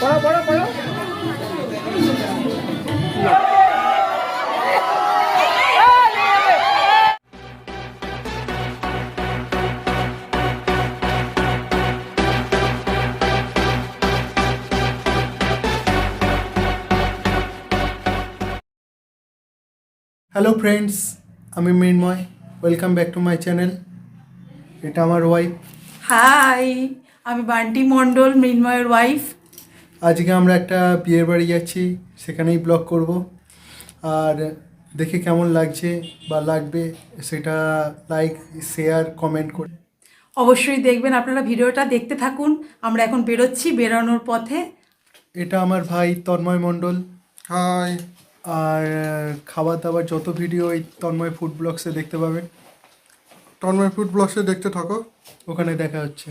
পড়ো পড়ো পড়ো। হ্যালো ফ্রেন্ডস আমি Mrinmoy. Welcome back to my channel এটা আমার ওয়াইফ হাই আমি বান্টি মণ্ডল মৃন্ময়ের ওয়াইফ আজকে আমরা একটা বিয়ের বাড়ি যাচ্ছি সেখানেই ব্লগ করব। আর দেখে কেমন লাগছে বা লাগবে সেটা লাইক শেয়ার কমেন্ট করে। অবশ্যই দেখবেন আপনারা ভিডিওটা দেখতে থাকুন। আমরা এখন বেরোচ্ছি বেরোনোর পথে। এটা আমার ভাই তন্ময় মণ্ডল। হাই আর খাবার দাবার যত ভিডিও এই তন্ময় ফুড ব্লগসে দেখতে পাবেন। তন্ময় ফুড ব্লগসে দেখতে থাকো। ওখানে দেখা হচ্ছে।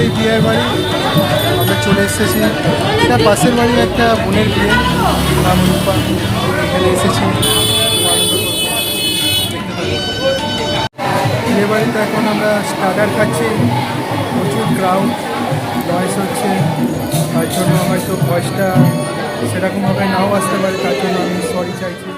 এই বিয়ের বাড়ি। আমরা চলে এসেছি। এটা পাশের বাড়ির একটা বোনের বিয়ে। এখানে এসেছি। বিয়ে বাড়িতে এখন আমরা স্টার্টার খাচ্ছি। প্রচুর ক্রাউড বয়স হচ্ছে। তার জন্য হয়তো ভয়েসটা সেরকমভাবে নাও আসতে পারে, তার জন্য আমি সরি চাইছি।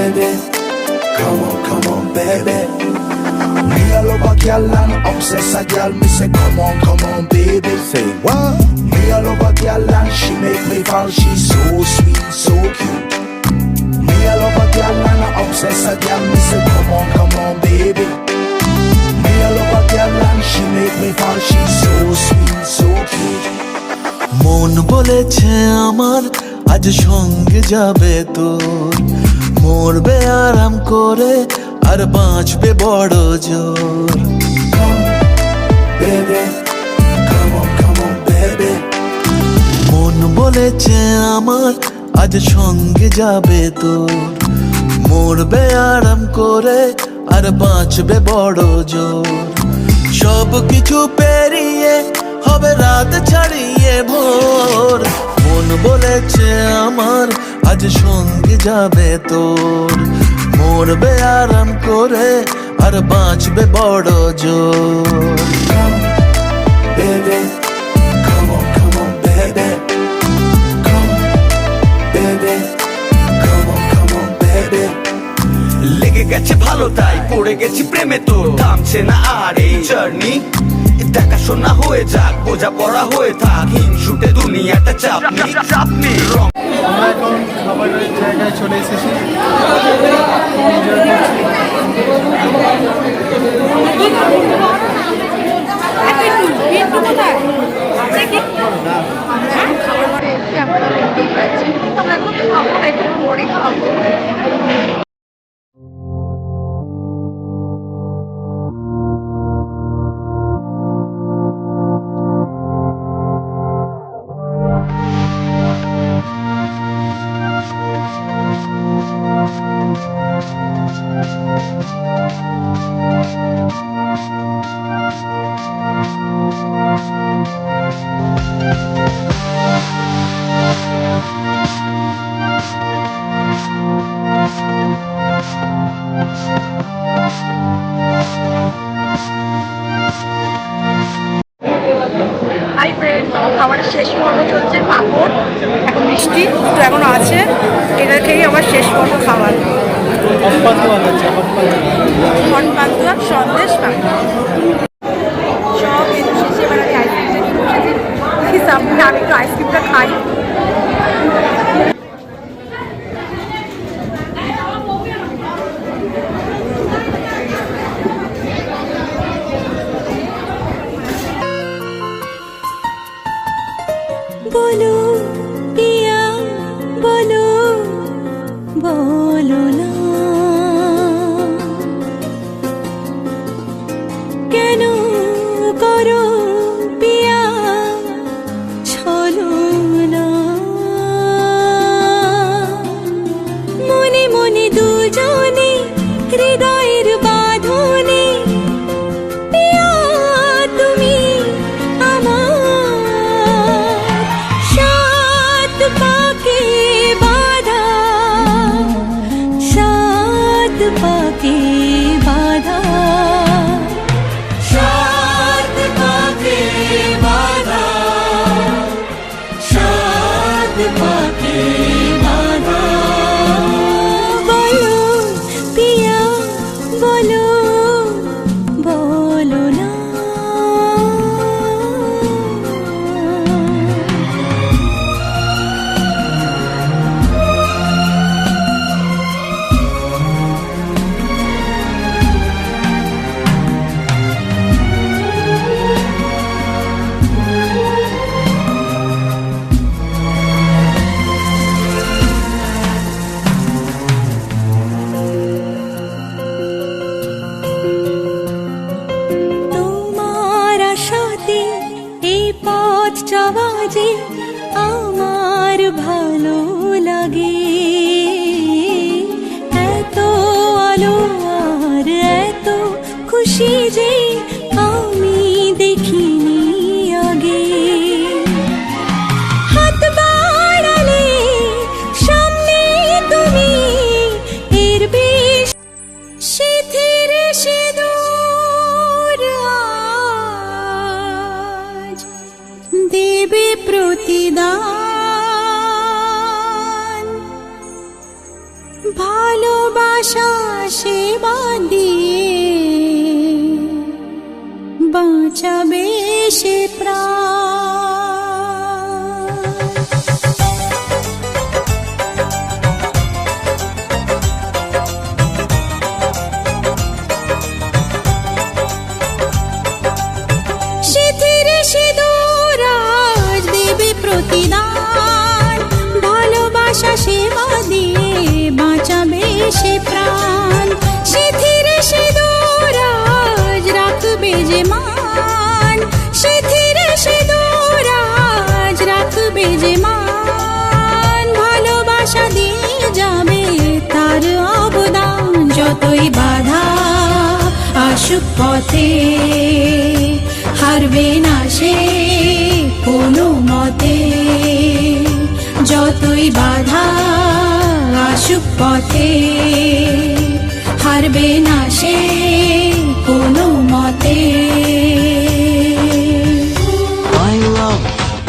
Baby. Come on, come on, baby. Me a love a girl and obsess a girl. Me say, come on, come on, baby. Say what? Me a love a she make me fall. She's so sweet, so cute. Me a love a girl and I obsess a girl. Me say, come on, come on, baby. Me a love a she make me fall. She's so sweet, so cute. মন বলেছে আমার আজ সঙ্গে যাবে তোর মরবে আরাম করে, আর বাঁচবে বড় জোর। মন বলেছে আমার, আজ সঙ্গে যাবে তোর। মরবে আরাম করে, আর বাঁচবে বড় জোর। সব কিছু পেরিয়ে হবে রাত ছাড়িয়ে ভোর। মন বলেছে আমার আজ সঙ্গে যাবে তোর। মরবে আরাম করে আর বাঁচবে বড় জোর. লেগে গেছে ভালো তাই পড়ে গেছি প্রেমে তো থামছে না আর এই জার্নি দেখাশোনা হয়ে যাক বোঝা পড়া হয়ে থাক। হিংসুটে দুনিয়াটা চাপ চাপ নেই আমরা এখন খাবারের জায়গায় চলে এসেছি। করছি। হাই খাবারের শেষ পর্ব চলছে, পাঁপড়, এখন মিষ্টি তো এখনও আছে। এটা খেয়েই আমার শেষ পর্ব খাবার। মন পান্তুয়া সন্দেশ সব কিছু শেষে এবার আমি আইসক্রিমটা নিয়ে আমি একটু আইসক্রিমটা খাই। পথ আমার ভালো লাগে। ভালোবাসা সেবা দিয়ে বাঁচাবে আসুক পথে, হারবে না সে কোনো মতে। যতই বাধা আসুক পথে, হারবে না সে কোনো মতে। মাই লাভ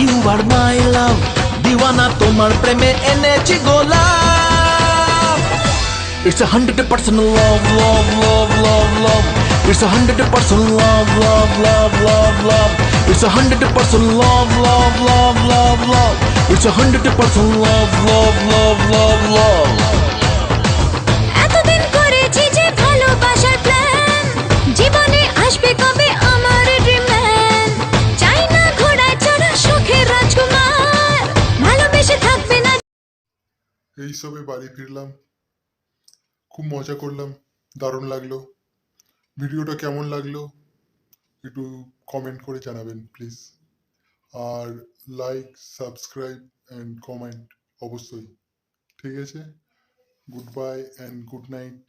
ইউ আর মাই লাভ দিওয়ানা তোমার প্রেমে এনেছি গোলাপ। It's a hundred percent love love love love love It's a hundred percent love love love love love It's a hundred percent love love love love love It's a hundred percent love love love love love এতদিন করেছি যে ভালোবাসার plan জীবনে আসবে কবে আমার dream man চাই না ঘোড়ায় চড়া সুখের রাজকুমার ভালোবেসে থাকবে না এই সবে বাড়ি ফিরলাম খুব মজা করলাম দারুণ লাগল ভিডিওটা কেমন লাগল? একটু কমেন্ট করে জানাবেন প্লিজ আর লাইক সাবস্ক্রাইব অ্যান্ড কমেন্ট অবশ্যই। ঠিক আছে? Goodbye and good night